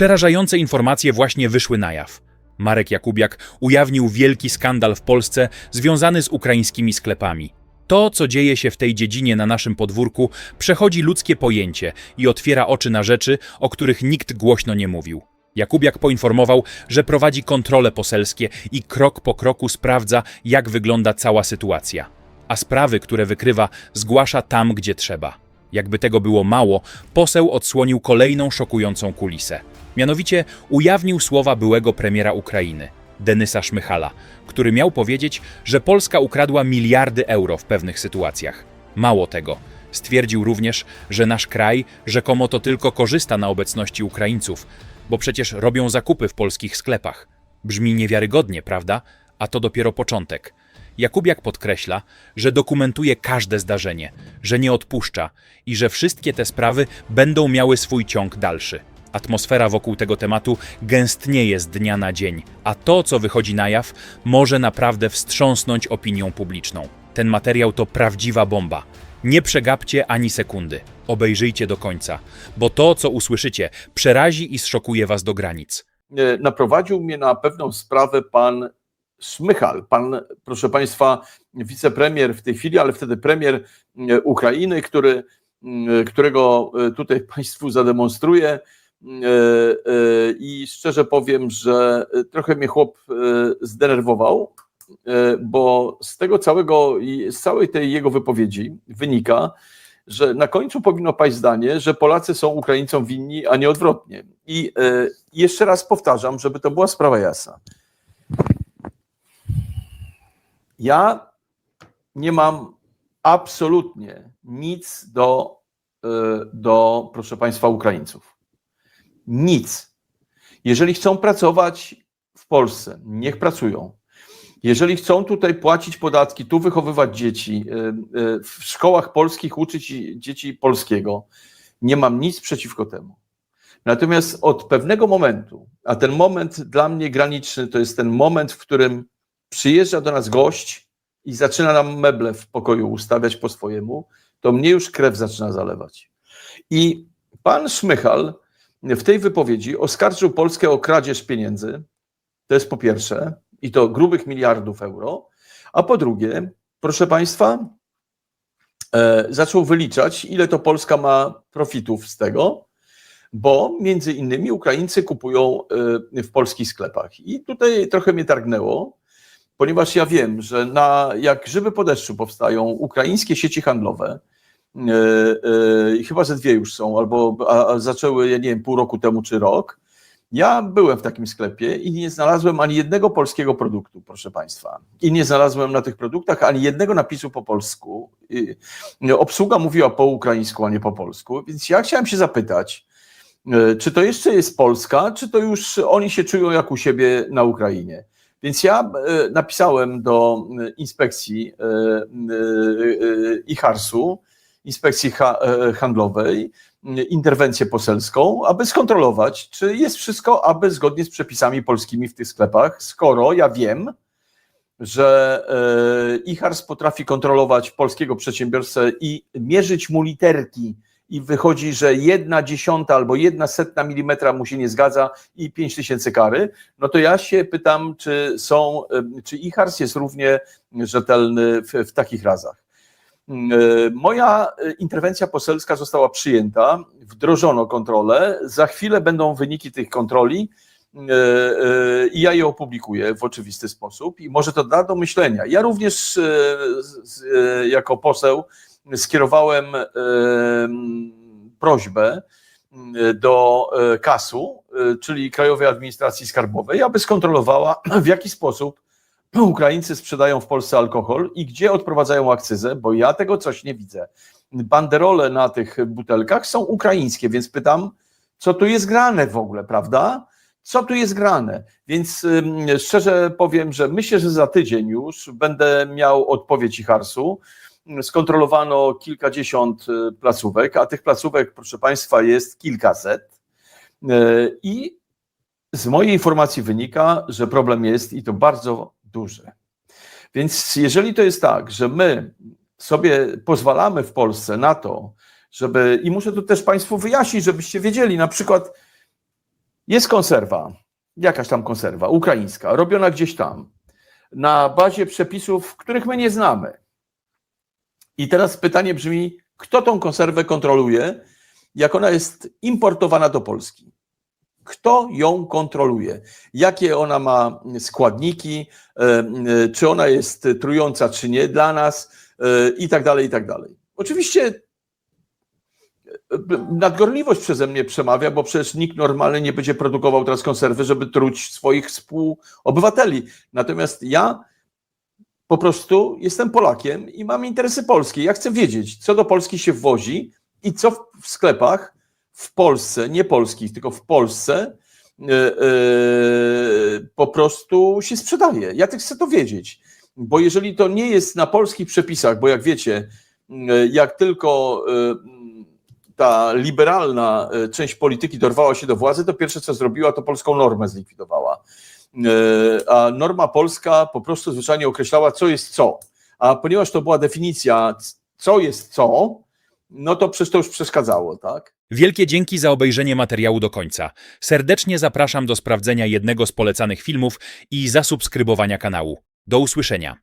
Przerażające informacje właśnie wyszły na jaw. Marek Jakubiak ujawnił wielki skandal w Polsce związany z ukraińskimi sklepami. To, co dzieje się w tej dziedzinie na naszym podwórku, przechodzi ludzkie pojęcie i otwiera oczy na rzeczy, o których nikt głośno nie mówił. Jakubiak poinformował, że prowadzi kontrole poselskie i krok po kroku sprawdza, jak wygląda cała sytuacja. A sprawy, które wykrywa, zgłasza tam, gdzie trzeba. Jakby tego było mało, poseł odsłonił kolejną szokującą kulisę. Mianowicie ujawnił słowa byłego premiera Ukrainy, Denysa Szmychala, który miał powiedzieć, że Polska ukradła miliardy euro w pewnych sytuacjach. Mało tego, stwierdził również, że nasz kraj rzekomo to tylko korzysta na obecności Ukraińców, bo przecież robią zakupy w polskich sklepach. Brzmi niewiarygodnie, prawda? A to dopiero początek. Jakubiak podkreśla, że dokumentuje każde zdarzenie, że nie odpuszcza i że wszystkie te sprawy będą miały swój ciąg dalszy. Atmosfera wokół tego tematu gęstnieje z dnia na dzień, a to, co wychodzi na jaw, może naprawdę wstrząsnąć opinią publiczną. Ten materiał to prawdziwa bomba. Nie przegapcie ani sekundy. Obejrzyjcie do końca, bo to, co usłyszycie, przerazi i zszokuje was do granic. e, naprowadził mnie na pewną sprawę pan Szmychal, pan, proszę państwa, wicepremier w tej chwili, ale wtedy premier e, Ukrainy, który, m, którego e, tutaj państwu zademonstruję. E, e, I szczerze powiem, że trochę mnie chłop e, zdenerwował, e, bo z tego całego z całej tej jego wypowiedzi wynika, że na końcu powinno paść zdanie, że Polacy są Ukraińcom winni, a nie odwrotnie. I e, jeszcze raz powtarzam, żeby to była sprawa jasna. Ja nie mam absolutnie nic do, e, do, proszę Państwa, Ukraińców. Nic. Jeżeli chcą pracować w Polsce, niech pracują. Jeżeli chcą tutaj płacić podatki, tu wychowywać dzieci, e, e, w szkołach polskich uczyć dzieci polskiego, nie mam nic przeciwko temu. Natomiast od pewnego momentu, a ten moment dla mnie graniczny to jest ten moment, w którym przyjeżdża do nas gość i zaczyna nam meble w pokoju ustawiać po swojemu, to mnie już krew zaczyna zalewać. I pan Szmychal w tej wypowiedzi oskarżył Polskę o kradzież pieniędzy. To jest po pierwsze, i to grubych miliardów euro. A po drugie, proszę państwa, e, zaczął wyliczać, ile to Polska ma profitów z tego, bo między innymi Ukraińcy kupują e, w polskich sklepach. I tutaj trochę mnie targnęło, ponieważ ja wiem, że na, jak grzyby po deszczu powstają ukraińskie sieci handlowe, i chyba ze dwie już są, albo a, a zaczęły, ja nie wiem, pół roku temu czy rok. Ja byłem w takim sklepie i nie znalazłem ani jednego polskiego produktu, proszę Państwa. I nie znalazłem na tych produktach ani jednego napisu po polsku. I Obsługa mówiła po ukraińsku, a nie po polsku. Więc ja chciałem się zapytać, e, czy to jeszcze jest Polska, czy to już oni się czują jak u siebie na Ukrainie? Więc ja e, napisałem do e, inspekcji e, e, e, IHARS-u, inspekcji e, handlowej, interwencję poselską, aby skontrolować, czy jest wszystko aby zgodnie z przepisami polskimi w tych sklepach, skoro ja wiem, że e, IHARS potrafi kontrolować polskiego przedsiębiorcę i mierzyć mu literki i wychodzi, że jedna dziesiąta albo jedna setna milimetra mu się nie zgadza i pięć tysięcy kary, no to ja się pytam, czy są, e, czy IHARS jest równie rzetelny w, w takich razach. E, Moja e, interwencja poselska została przyjęta, wdrożono kontrolę. Za chwilę będą wyniki tych kontroli e, i ja je opublikuję w oczywisty sposób i może to da do myślenia. Ja również jako poseł skierowałem prośbę do KAS-u, czyli Krajowej Administracji Skarbowej, aby skontrolowała w jaki sposób Ukraińcy sprzedają w Polsce alkohol i gdzie odprowadzają akcyzę, bo ja tego coś nie widzę. Banderole na tych butelkach są ukraińskie, więc pytam, co tu jest grane w ogóle, prawda? Co tu jest grane? Więc szczerze powiem, że myślę, że za tydzień już będę miał odpowiedź IHARS-u. Skontrolowano kilkadziesiąt y, placówek, a tych placówek, proszę Państwa, jest kilkaset. Y, I z mojej informacji wynika, że problem jest i to bardzo duży. Więc jeżeli to jest tak, że my sobie pozwalamy w Polsce na to, żeby, i muszę to też Państwu wyjaśnić, żebyście wiedzieli, na przykład Jest konserwa, jakaś tam konserwa, ukraińska, robiona gdzieś tam, na bazie przepisów, których my nie znamy. I teraz pytanie brzmi, kto tą konserwę kontroluje, jak ona jest importowana do Polski? Kto ją kontroluje? Jakie ona ma składniki? e, e, Czy ona jest trująca, czy nie dla nas? e, I tak dalej, i tak dalej. Oczywiście nadgorliwość przeze mnie przemawia, bo przecież nikt normalny nie będzie produkował teraz konserwy, żeby truć swoich współobywateli. Natomiast ja po prostu jestem Polakiem i mam interesy polskie. Ja chcę wiedzieć, co do Polski się wwozi i co w- w sklepach w Polsce, nie polskich, tylko w Polsce e, e, po prostu się sprzedaje. Ja też chcę to wiedzieć, bo jeżeli to nie jest na polskich przepisach, bo jak wiecie, e, jak tylko ta liberalna część polityki dorwała się do władzy, to pierwsze co zrobiła, to polską normę zlikwidowała. A norma polska po prostu zwyczajnie określała, co jest co. A ponieważ to była definicja, co jest co, no to przecież to już przeszkadzało, tak? Wielkie dzięki za obejrzenie materiału do końca. Serdecznie zapraszam do sprawdzenia jednego z polecanych filmów i zasubskrybowania kanału. Do usłyszenia.